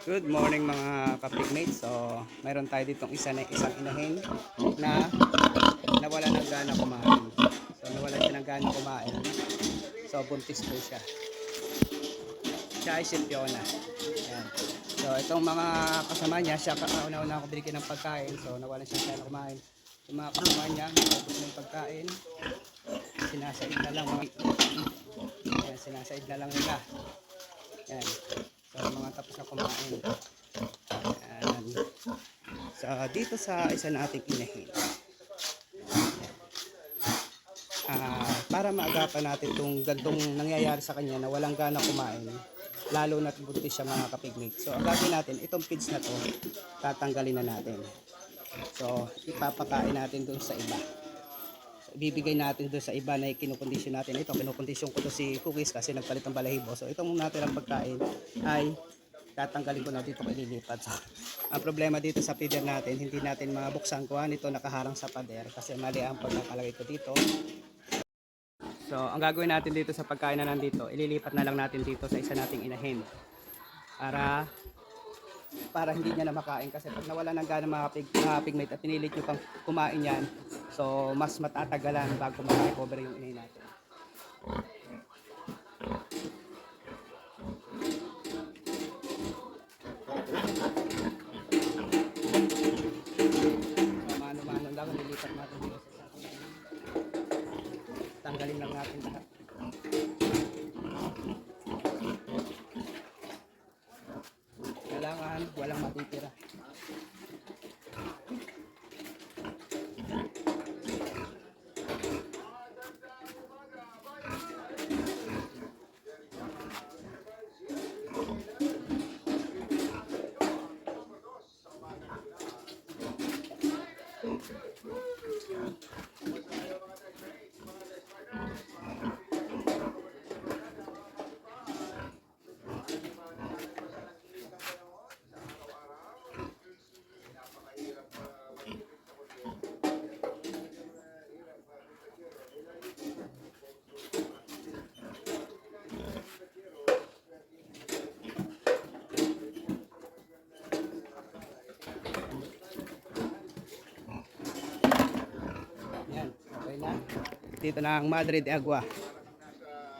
Good morning mga kapigmates. So, mayroon tayo ditong isa na isang inahin na nawala ng gana kumain. So, nawala siya ng gana kumain. So, buntis po siya. Siya ay si Fiona. Ayan. So, itong mga kasama niya, siya kauna-una ako binigyan ng pagkain. So, nawala siya ng gana kumain. Yung mga kasama niya, tapos ng pagkain. Sinasaid na lang Ayan, sinasaid na lang nila. Ayan. So, mga tapos na kumain. Ayan. So, dito sa isa nating inahin. Ah, para maagapan natin itong gantong nangyayari sa kanya na walang gana kumain, lalo na buntis siya mga kapigmate. So, ang gagawin natin, itong feeds na to, tatanggalin na natin. So, ipapakain natin doon sa iba. Ibibigay natin doon sa iba na kinukondisyon natin. Ito, kinukondisyon ko to si Cookies kasi nagpalit ng balahibo. So, itong natin ang pagkain ay tatanggalin ko na dito ko ililipat. So, ang problema dito sa feeder natin, hindi natin mabuksan ko. Ito nakaharang sa pader kasi mali ang pagkakalagay ko dito. So, ang gagawin natin dito sa pagkain na nandito, ililipat na lang natin dito sa isa nating inahin. Para para hindi niya na makain. Kasi pag nawala ng gana mga pig, mga pigmate at pinilit nyo pang kumain yan so mas matatagalan bago makarecover yung inahin natin kailangan walang matitira Yan, okay na. Dito ang Madre de Agua.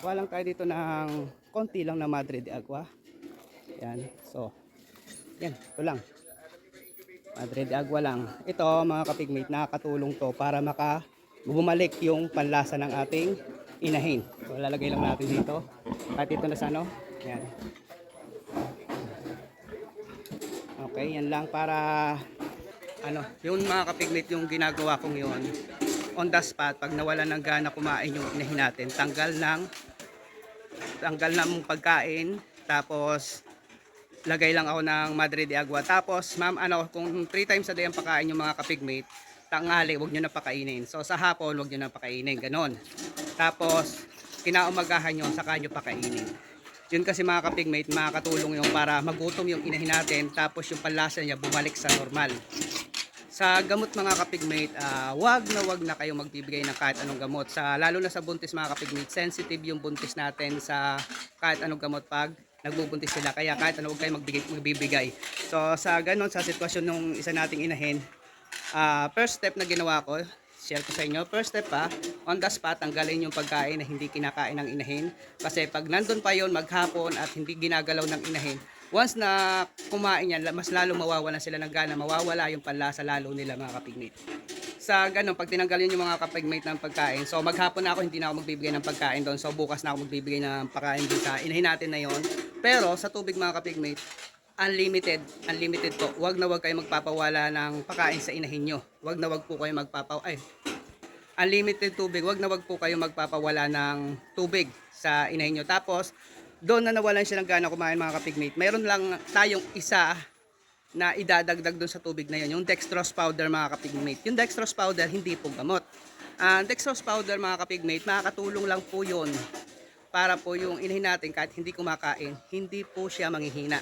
Walang tayo dito ng konti lang na Madre de Agua. Yan, so. Yan, ito lang. Madre de Agua lang. Ito mga kapigmate, nakakatulong to para maka bumalik yung panlasa ng ating inahin. So, lalagay lang natin dito. At ito na sa ano. Yan. Okay, yan lang para ano, yung mga kapigmate yung ginagawa kong yun on the spot pag nawala ng gana kumain yung inahin natin. Tanggal ng tanggal ng pagkain tapos lagay lang ako ng Madre de Agua. Tapos ma'am ano kung 3 times a day ang pakain yung mga kapigmate tangali wag nyo na pakainin. So sa hapon wag nyo na pakainin ganon. Tapos kinaumagahan nyo saka nyo pakainin. Yun kasi mga kapigmate makakatulong yung para magutom yung inahin natin tapos yung panlasa niya bumalik sa normal sa gamot mga kapigmate, ah, wag na wag na kayo magbibigay ng kahit anong gamot. Sa lalo na sa buntis mga kapigmate, sensitive yung buntis natin sa kahit anong gamot pag nagbubuntis sila. Kaya kahit ano wag kayo magbigay, magbibigay. So sa ganon sa sitwasyon nung isa nating inahin, ah, first step na ginawa ko, share ko sa inyo. First step pa, on the spot, tanggalin yung pagkain na hindi kinakain ng inahin. Kasi pag nandun pa yon maghapon at hindi ginagalaw ng inahin, once na kumain yan, mas lalo mawawala sila ng gana, mawawala yung panlasa lalo nila mga kapigmate. Sa ganun, pag tinanggal yun yung mga kapigmate ng pagkain, so maghapon na ako, hindi na ako magbibigay ng pagkain doon. So bukas na ako magbibigay ng pagkain doon sa inahin natin na yon. Pero sa tubig mga kapigmate, unlimited, unlimited po. Huwag na huwag kayo magpapawala ng pagkain sa inahin nyo. Huwag na huwag po kayo magpapaw ay unlimited tubig. Huwag na huwag po kayo magpapawala ng tubig sa inahin nyo. Tapos, doon na nawalan siya ng gana kumain mga kapigmate. Mayroon lang tayong isa na idadagdag doon sa tubig na yun, yung dextrose powder mga kapigmate. Yung dextrose powder, hindi po gamot. Ang dextrose powder mga kapigmate, makakatulong lang po yun para po yung inahin natin kahit hindi kumakain, hindi po siya manghihina.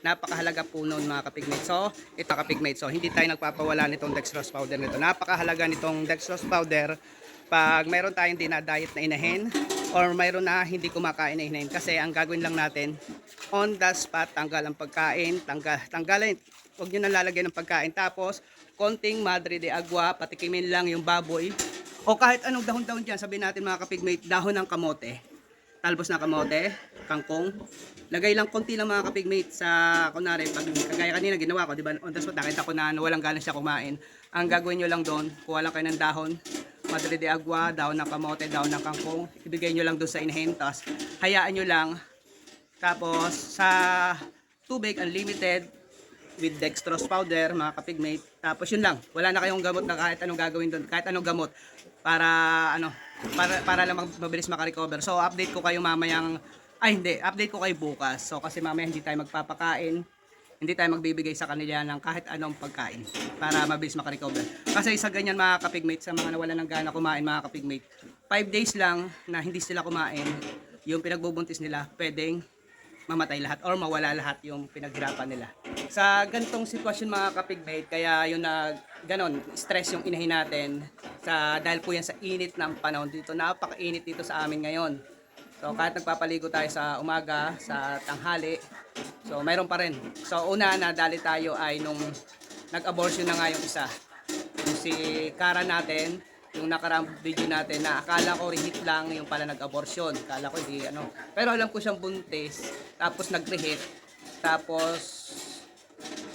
Napakahalaga po noon mga kapigmate. So, ito kapigmate. So, hindi tayo nagpapawala nitong dextrose powder nito. Napakahalaga nitong dextrose powder pag mayroon tayong dinadiet na inahin or mayroon na hindi kumakain na hinahin. Kasi ang gagawin lang natin, on the spot, tanggal ang pagkain, tanggal, tanggalin, huwag nyo nang lalagyan ng pagkain. Tapos, konting madre de agua, patikimin lang yung baboy. O kahit anong dahon-dahon dyan, sabihin natin mga kapigmate, dahon ng kamote. Talbos na kamote, kangkong. Lagay lang konti lang mga kapigmate sa, kunwari, pag kagaya kanina ginawa ko, di ba, on the spot, nakita ko na walang ganas siya kumain. Ang gagawin nyo lang doon, kuha lang kayo ng dahon, madre de agua, dahon ng kamote, dahon ng kangkong, ibigay nyo lang doon sa inahin, tapos hayaan nyo lang, tapos sa tubig, unlimited, with dextrose powder, mga kapigmate. Tapos yun lang, wala na kayong gamot na kahit anong gagawin doon, kahit anong gamot para ano, para para lang mabilis makarecover. So update ko kayo mamayang ay hindi, update ko kayo bukas. So kasi mamaya hindi tayo magpapakain, hindi tayo magbibigay sa kanila ng kahit anong pagkain para mabilis makarecover. Kasi sa ganyan mga kapigmate, sa mga nawalan ng gana kumain mga kapigmate, 5 days lang na hindi sila kumain, yung pinagbubuntis nila, pwedeng mamatay lahat or mawala lahat yung pinaghirapan nila. Sa ganitong sitwasyon mga kapigmate, kaya yun na ganon, stress yung inahin natin sa dahil po yan sa init ng panahon dito. Napakainit dito sa amin ngayon. So kahit nagpapaligo tayo sa umaga, sa tanghali, so mayroon pa rin. So una na dali tayo ay nung nag-abortion na nga yung isa. Yung si Kara natin, yung nakaraang video natin na akala ko reheat lang yung pala nag-abortion. Akala ko hindi ano. Pero alam ko siyang buntis, tapos nag-reheat, tapos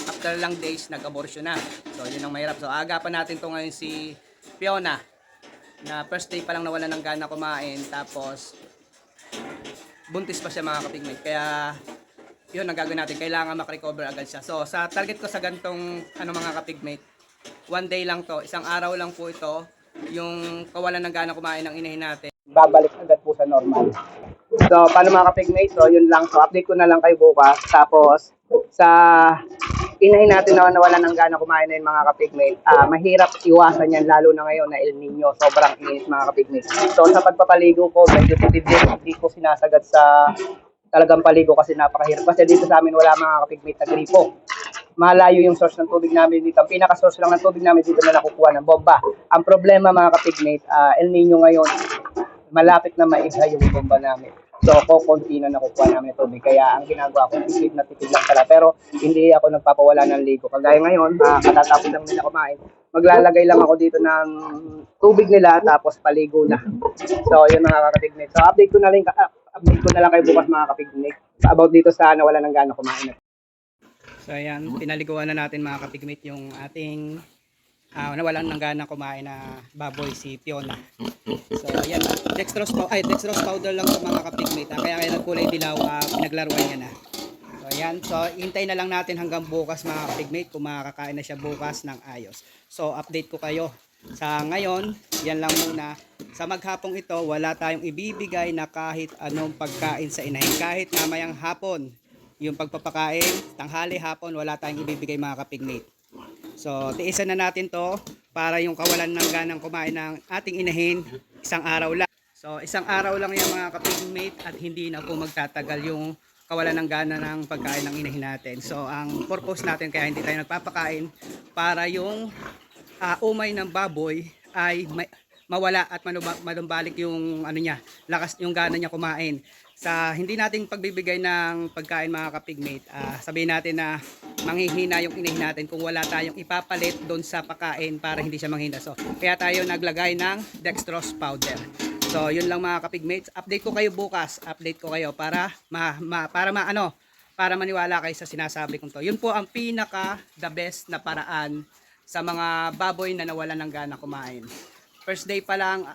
after lang days nag-abortion na. So yun ang mahirap. So agapan natin to ngayon si Fiona na first day pa lang nawala ng gana kumain tapos buntis pa siya mga kapigmate. Kaya yun ang gagawin natin. Kailangan makarecover agad siya. So sa target ko sa gantong ano mga kapigmate, one day lang to, isang araw lang po ito, yung kawalan ng gana kumain ng inahin natin. Babalik agad po sa normal. So, paano mga kapigmate? So, yun lang. So, update ko na lang kayo bukas. Tapos, sa inahin natin na nawalan ng gana kumain na yung mga kapigmate, ah mahirap iwasan yan, lalo na ngayon na El Nino. Sobrang init mga kapigmate. So, sa pagpapaligo ko, medyo tipid din. Hindi ko sinasagad sa talagang paligo kasi napakahirap. Kasi dito sa amin wala mga kapigmate na gripo. Malayo yung source ng tubig namin dito. Ang pinaka-source lang ng tubig namin dito na nakukuha ng bomba. Ang problema mga kapigmate, ah, El Nino ngayon, malapit na maisa yung bomba namin. So ako, konti na nakukuha namin tubig. Kaya ang ginagawa ko, tipid na tipid lang pala. Pero hindi ako nagpapawala ng ligo. Kagaya ngayon, ah, katatapos lang nila kumain. Maglalagay lang ako dito ng tubig nila tapos paligo na. So yun mga kapigmate. So update ko na lang, ah, update ko na lang kayo bukas mga kapigmate. About dito sa nawala ng gana kumain. So ayan, pinaliguan na natin mga kapigmate yung ating ah nawalan ng gana kumain na baboy si Fiona. So ayan, dextrose, ay, dextrose powder lang sa mga kapigmate. Kaya kaya nagkulay dilaw, ah, pinaglaruan niya na. So ayan, so hintay na lang natin hanggang bukas mga kapigmate kung makakakain na siya bukas ng ayos. So update ko kayo. Sa ngayon, yan lang muna. Sa maghapong ito, wala tayong ibibigay na kahit anong pagkain sa inahin. Kahit mamayang hapon, yung pagpapakain, tanghali, hapon, wala tayong ibibigay mga kapigmate. So, tiisan na natin to para yung kawalan ng ganang kumain ng ating inahin isang araw lang. So, isang araw lang yan mga kapigmate at hindi na po magtatagal yung kawalan ng gana ng pagkain ng inahin natin. So, ang purpose natin kaya hindi tayo nagpapakain para yung ah, umay ng baboy ay may, mawala at manumbalik yung ano niya, lakas yung gana niya kumain. Sa hindi nating pagbibigay ng pagkain mga kapigmate, ah, sabihin natin na manghihina yung inahin natin kung wala tayong ipapalit doon sa pagkain para hindi siya manghina. So, kaya tayo naglagay ng dextrose powder. So, yun lang mga kapigmates. Update ko kayo bukas. Update ko kayo para ma, ma para ma, ano, para maniwala kayo sa sinasabi kong to. Yun po ang pinaka the best na paraan sa mga baboy na nawalan ng gana kumain. First day pa lang,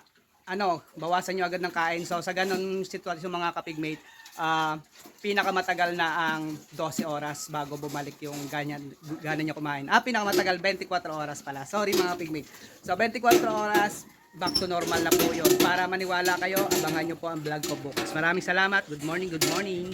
ano, bawasan nyo agad ng kain. So sa ganong sitwasyon mga kapigmate, ah pinakamatagal na ang 12 oras bago bumalik yung ganyan, gana nyo kumain. Ah, pinakamatagal 24 oras pala. Sorry mga pigmate. So 24 oras, back to normal na po yun. Para maniwala kayo, abangan nyo po ang vlog ko bukas. Maraming salamat. Good morning, good morning.